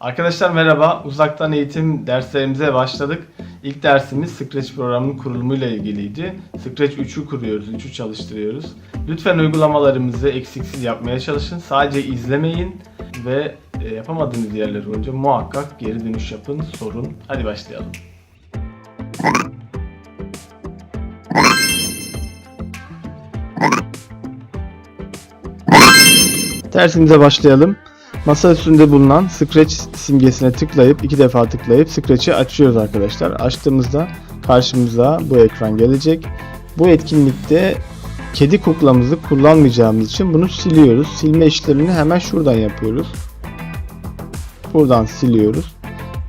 Arkadaşlar merhaba. Uzaktan eğitim derslerimize başladık. İlk dersimiz Scratch programının kurulumuyla ilgiliydi. Scratch 3'ü kuruyoruz, 3'ü çalıştırıyoruz. Lütfen uygulamalarımızı eksiksiz yapmaya çalışın. Sadece izlemeyin ve e, yapamadığınız yerler olunca muhakkak geri dönüş yapın, sorun. Hadi başlayalım. Dersimize başlayalım. Masa üstünde bulunan Scratch simgesine tıklayıp iki defa tıklayıp Scratch'i açıyoruz arkadaşlar. Açtığımızda karşımıza bu ekran gelecek. Bu etkinlikte kedi kuklamızı kullanmayacağımız için bunu siliyoruz. Silme işlemini hemen şuradan yapıyoruz. Buradan siliyoruz.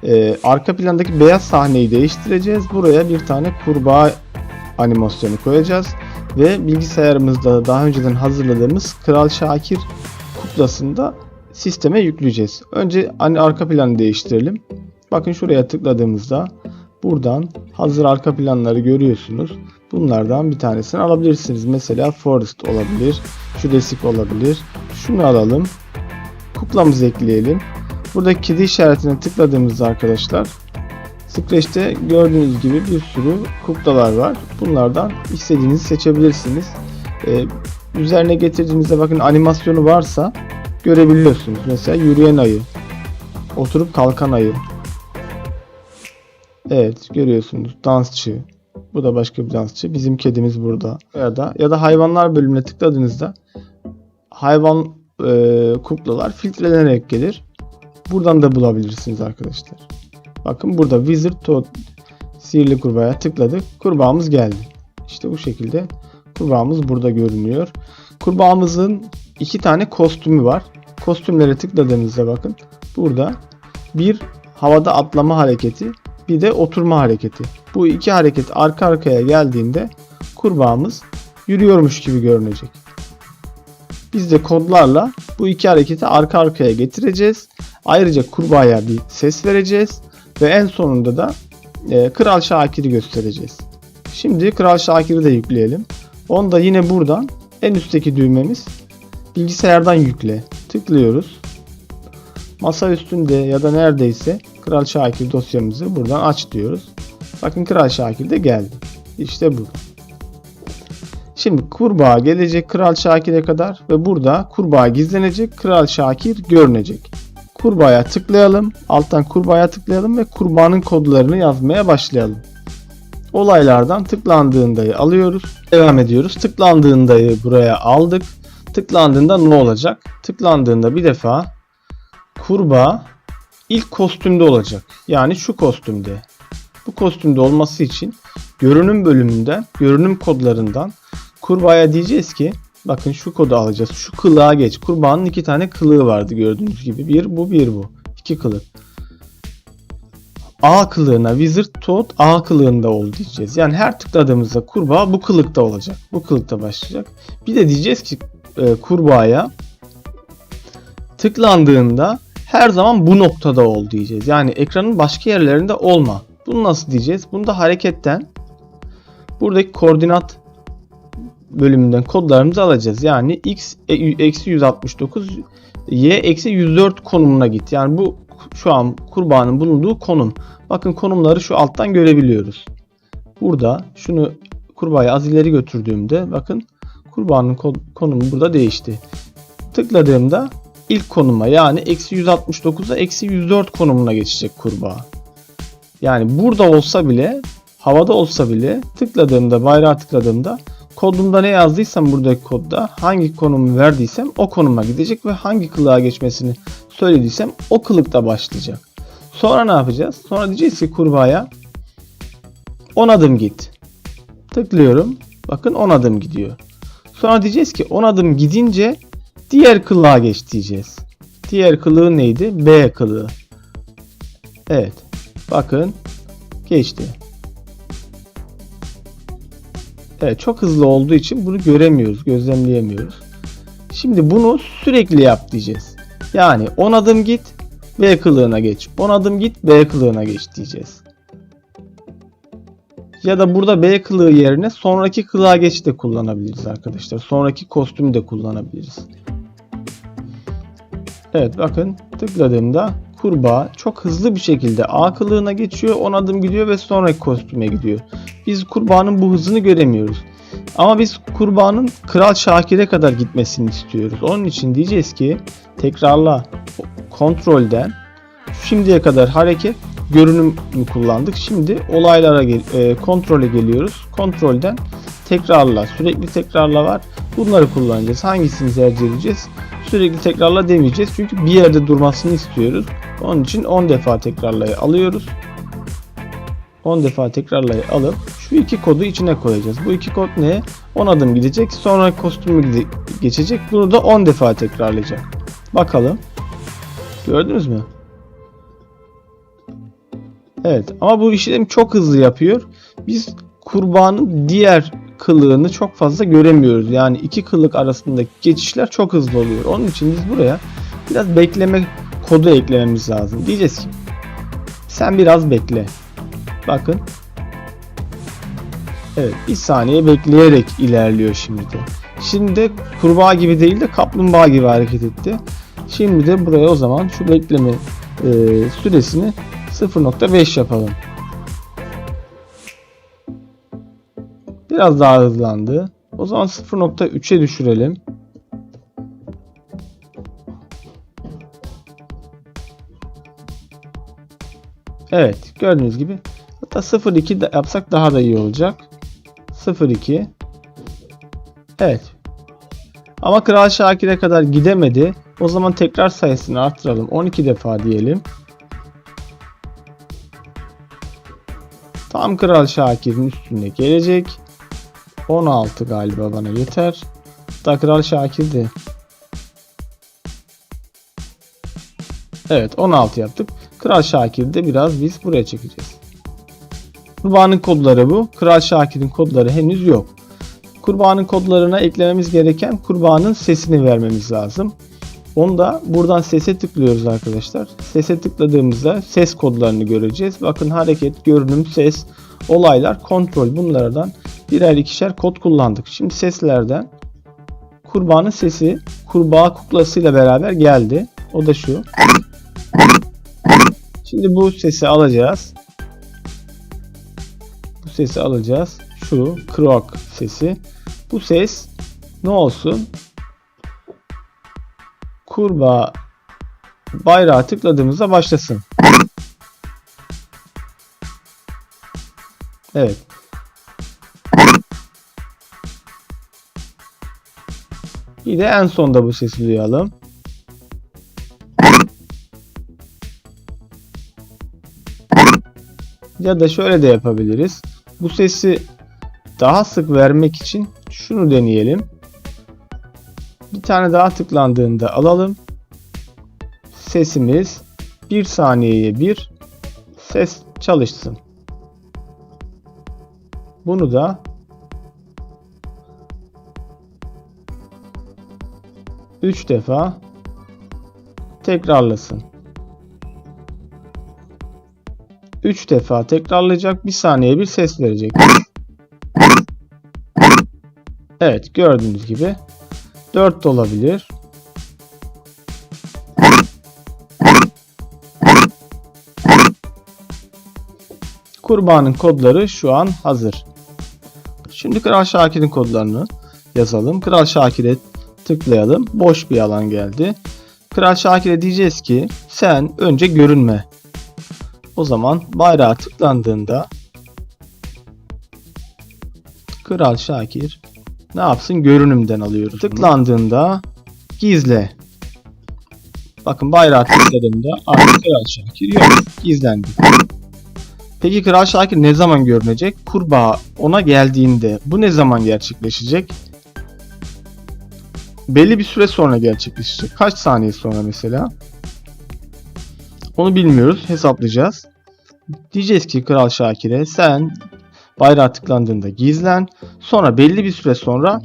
Ee, arka plandaki beyaz sahneyi değiştireceğiz. Buraya bir tane kurbağa animasyonu koyacağız. Ve bilgisayarımızda daha önceden hazırladığımız Kral Şakir kuklasını da sisteme yükleyeceğiz. Önce hani arka planı değiştirelim. Bakın şuraya tıkladığımızda buradan hazır arka planları görüyorsunuz. Bunlardan bir tanesini alabilirsiniz. Mesela Forest olabilir, Jurassic olabilir. Şunu alalım. Kuklamızı ekleyelim. Buradaki kedi işaretine tıkladığımızda arkadaşlar Scratch'te gördüğünüz gibi bir sürü kuklalar var. Bunlardan istediğinizi seçebilirsiniz. Ee, üzerine getirdiğinizde bakın animasyonu varsa görebiliyorsunuz. Mesela yürüyen ayı, oturup kalkan ayı. Evet görüyorsunuz dansçı. Bu da başka bir dansçı. Bizim kedimiz burada. Ya da ya da hayvanlar bölümüne tıkladığınızda hayvan e, kuklalar filtrelenerek gelir. Buradan da bulabilirsiniz arkadaşlar. Bakın burada Wizard Toad sihirli kurbağaya tıkladık. Kurbağamız geldi. İşte bu şekilde kurbağamız burada görünüyor. Kurbağamızın iki tane kostümü var. Kostümlere tıkladığınızda bakın burada bir havada atlama hareketi bir de oturma hareketi. Bu iki hareket arka arkaya geldiğinde kurbağamız yürüyormuş gibi görünecek. Biz de kodlarla bu iki hareketi arka arkaya getireceğiz. Ayrıca kurbağaya bir ses vereceğiz ve en sonunda da e, Kral Şakir'i göstereceğiz. Şimdi Kral Şakir'i de yükleyelim. Onu da yine buradan en üstteki düğmemiz bilgisayardan yükle. Tıklıyoruz. Masa üstünde ya da neredeyse Kral Şakir dosyamızı buradan aç diyoruz. Bakın Kral Şakir de geldi. İşte bu. Şimdi kurbağa gelecek Kral Şakir'e kadar ve burada kurbağa gizlenecek, Kral Şakir görünecek. Kurbağaya tıklayalım. Alttan kurbağaya tıklayalım ve kurbağanın kodlarını yazmaya başlayalım. Olaylardan tıklandığındayı alıyoruz. Devam ediyoruz. Tıklandığındayı buraya aldık. Tıklandığında ne olacak? Tıklandığında bir defa kurbağa ilk kostümde olacak. Yani şu kostümde. Bu kostümde olması için görünüm bölümünden, görünüm kodlarından kurbağaya diyeceğiz ki bakın şu kodu alacağız. Şu kılığa geç. Kurbağanın iki tane kılığı vardı gördüğünüz gibi. Bir bu bir bu. İki kılık. A kılığına Wizard Toad A kılığında ol diyeceğiz. Yani her tıkladığımızda kurbağa bu kılıkta olacak. Bu kılıkta başlayacak. Bir de diyeceğiz ki e, kurbağaya tıklandığında her zaman bu noktada ol diyeceğiz. Yani ekranın başka yerlerinde olma. Bunu nasıl diyeceğiz? Bunu da hareketten buradaki koordinat bölümünden kodlarımızı alacağız. Yani x eksi 169 y eksi 104 konumuna git. Yani bu şu an kurbağanın bulunduğu konum. Bakın konumları şu alttan görebiliyoruz. Burada şunu kurbağayı az ileri götürdüğümde bakın kurbağanın konumu burada değişti. Tıkladığımda ilk konuma yani eksi 169'a eksi 104 konumuna geçecek kurbağa. Yani burada olsa bile havada olsa bile tıkladığımda bayrağı tıkladığımda kodumda ne yazdıysam buradaki kodda hangi konumu verdiysem o konuma gidecek ve hangi kılığa geçmesini söylediysem o kılıkta başlayacak. Sonra ne yapacağız? Sonra diyeceğiz ki kurbağaya 10 adım git. Tıklıyorum. Bakın 10 adım gidiyor. Sonra diyeceğiz ki 10 adım gidince diğer kılığa geç diyeceğiz. Diğer kılığı neydi? B kılığı. Evet. Bakın geçti. Evet çok hızlı olduğu için bunu göremiyoruz, gözlemleyemiyoruz. Şimdi bunu sürekli yap diyeceğiz. Yani 10 adım git B kılığına geç. 10 adım git B kılığına geç diyeceğiz. Ya da burada B kılığı yerine sonraki kılığa geç de kullanabiliriz arkadaşlar. Sonraki kostümü de kullanabiliriz. Evet bakın tıkladığımda kurbağa çok hızlı bir şekilde A kılığına geçiyor, 10 adım gidiyor ve sonraki kostüme gidiyor. Biz kurbağanın bu hızını göremiyoruz. Ama biz kurbağanın Kral Şakir'e kadar gitmesini istiyoruz. Onun için diyeceğiz ki tekrarla kontrolden şimdiye kadar hareket görünüm kullandık. Şimdi olaylara gel- e, kontrole geliyoruz. Kontrolden tekrarla, sürekli tekrarla var. Bunları kullanacağız. Hangisini tercih edeceğiz? Sürekli tekrarla demeyeceğiz. Çünkü bir yerde durmasını istiyoruz. Onun için 10 defa tekrarlayı alıyoruz. 10 defa tekrarlayı alıp şu iki kodu içine koyacağız. Bu iki kod ne? 10 adım gidecek. Sonra kostümü geçecek. Bunu da 10 defa tekrarlayacak. Bakalım. Gördünüz mü? Evet ama bu işlemi çok hızlı yapıyor. Biz kurbanın diğer kılığını çok fazla göremiyoruz. Yani iki kılık arasındaki geçişler çok hızlı oluyor. Onun için biz buraya biraz bekleme kodu eklememiz lazım. Diyeceğiz ki sen biraz bekle. Bakın. Evet bir saniye bekleyerek ilerliyor şimdi de. Şimdi de kurbağa gibi değil de kaplumbağa gibi hareket etti. Şimdi de buraya o zaman şu bekleme e, süresini 0.5 yapalım. Biraz daha hızlandı. O zaman 0.3'e düşürelim. Evet gördüğünüz gibi hatta 0.2 de yapsak daha da iyi olacak. 0.2 Evet. Ama Kral Şakir'e kadar gidemedi. O zaman tekrar sayısını arttıralım. 12 defa diyelim. Tam Kral Şakir'in üstünde gelecek. 16 galiba bana yeter. Da Kral Şakir de. Evet 16 yaptık. Kral Şakir'i de biraz biz buraya çekeceğiz. Kurbanın kodları bu. Kral Şakir'in kodları henüz yok. Kurbanın kodlarına eklememiz gereken kurbanın sesini vermemiz lazım. Onu da buradan sese tıklıyoruz arkadaşlar. Sese tıkladığımızda ses kodlarını göreceğiz. Bakın hareket, görünüm, ses, olaylar, kontrol bunlardan birer ikişer kod kullandık. Şimdi seslerden kurbanın sesi kurbağa kuklasıyla beraber geldi. O da şu. Şimdi bu sesi alacağız. Bu sesi alacağız. Şu krok sesi. Bu ses ne olsun? Kurbağa bayrağı tıkladığımızda başlasın. Evet. Bir de en sonda bu sesi duyalım. Ya da şöyle de yapabiliriz. Bu sesi daha sık vermek için şunu deneyelim. Tane daha tıklandığında alalım. Sesimiz 1 saniyeye bir ses çalışsın. Bunu da üç defa tekrarlasın. 3 defa tekrarlayacak. Bir saniye bir ses verecek. Evet gördüğünüz gibi 4 de olabilir. Kurbanın kodları şu an hazır. Şimdi Kral Şakir'in kodlarını yazalım. Kral Şakir'e tıklayalım. Boş bir alan geldi. Kral Şakir'e diyeceğiz ki sen önce görünme. O zaman bayrağa tıklandığında Kral Şakir ne yapsın? Görünümden alıyoruz. Tıklandığında gizle. Bakın bayrağı tıkladığımda artık Kral Şakir yok. Gizlendi. Peki Kral Şakir ne zaman görünecek? Kurbağa ona geldiğinde bu ne zaman gerçekleşecek? Belli bir süre sonra gerçekleşecek. Kaç saniye sonra mesela? Onu bilmiyoruz. Hesaplayacağız. Diyeceğiz ki Kral Şakir'e sen bayrağı tıklandığında gizlen. Sonra belli bir süre sonra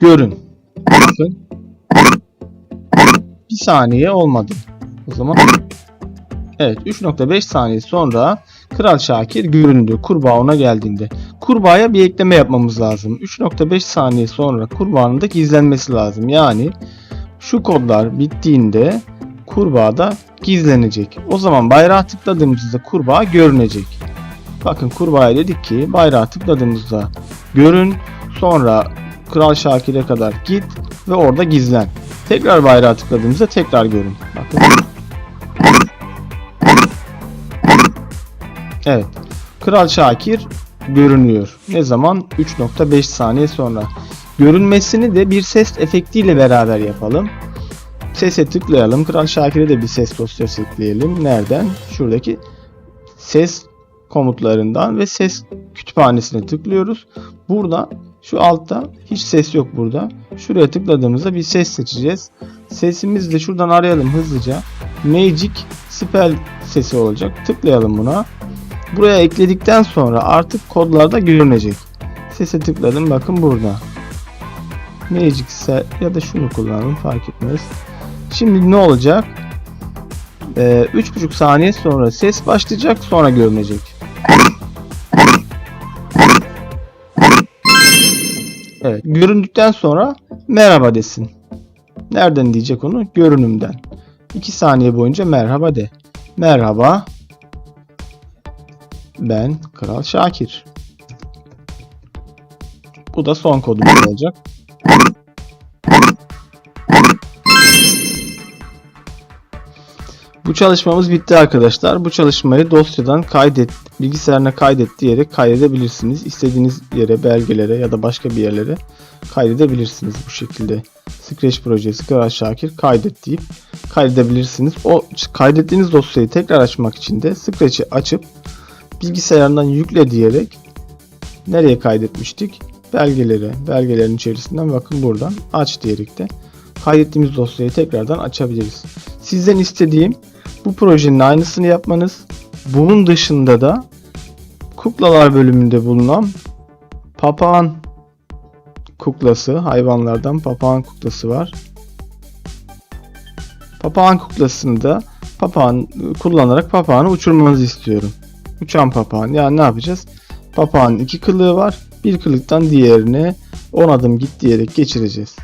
görün. Bakın. Bir saniye olmadı. O zaman Evet 3.5 saniye sonra Kral Şakir göründü. Kurbağa ona geldiğinde. Kurbağaya bir ekleme yapmamız lazım. 3.5 saniye sonra kurbağanın da gizlenmesi lazım. Yani şu kodlar bittiğinde kurbağa da gizlenecek. O zaman bayrağı tıkladığımızda kurbağa görünecek. Bakın kurbağaya dedik ki bayrağı tıkladığımızda görün sonra Kral Şakir'e kadar git ve orada gizlen. Tekrar bayrağı tıkladığımızda tekrar görün. Bakın. Evet. Kral Şakir görünüyor. Ne zaman? 3.5 saniye sonra. Görünmesini de bir ses efektiyle beraber yapalım. Sese tıklayalım. Kral Şakir'e de bir ses dosyası ekleyelim. Nereden? Şuradaki ses komutlarından ve ses kütüphanesine tıklıyoruz. Burada şu altta hiç ses yok burada. Şuraya tıkladığımızda bir ses seçeceğiz. Sesimizi de şuradan arayalım hızlıca. Magic Spell sesi olacak. Tıklayalım buna. Buraya ekledikten sonra artık kodlarda görünecek. Sese tıkladım bakın burada. Magic Spell ya da şunu kullanalım fark etmez. Şimdi ne olacak? Ee, 3.5 saniye sonra ses başlayacak sonra görünecek. Evet, göründükten sonra merhaba desin. Nereden diyecek onu? Görünümden. 2 saniye boyunca merhaba de. Merhaba. Ben Kral Şakir. Bu da son kodumuz olacak. Çalışmamız bitti arkadaşlar. Bu çalışmayı dosyadan kaydet, bilgisayarına kaydet diyerek kaydedebilirsiniz. İstediğiniz yere, belgelere ya da başka bir yerlere kaydedebilirsiniz bu şekilde. Scratch projesi Kral Şakir kaydet deyip kaydedebilirsiniz. O kaydettiğiniz dosyayı tekrar açmak için de Scratch'i açıp bilgisayarından yükle diyerek nereye kaydetmiştik? Belgelere, belgelerin içerisinden bakın buradan aç diyerek de kaydettiğimiz dosyayı tekrardan açabiliriz. Sizden istediğim bu projenin aynısını yapmanız. Bunun dışında da kuklalar bölümünde bulunan papağan kuklası, hayvanlardan papağan kuklası var. Papağan kuklasını da papağan kullanarak papağanı uçurmanızı istiyorum. Uçan papağan. Yani ne yapacağız? Papağanın iki kılığı var. Bir kılıktan diğerine 10 adım git diyerek geçireceğiz.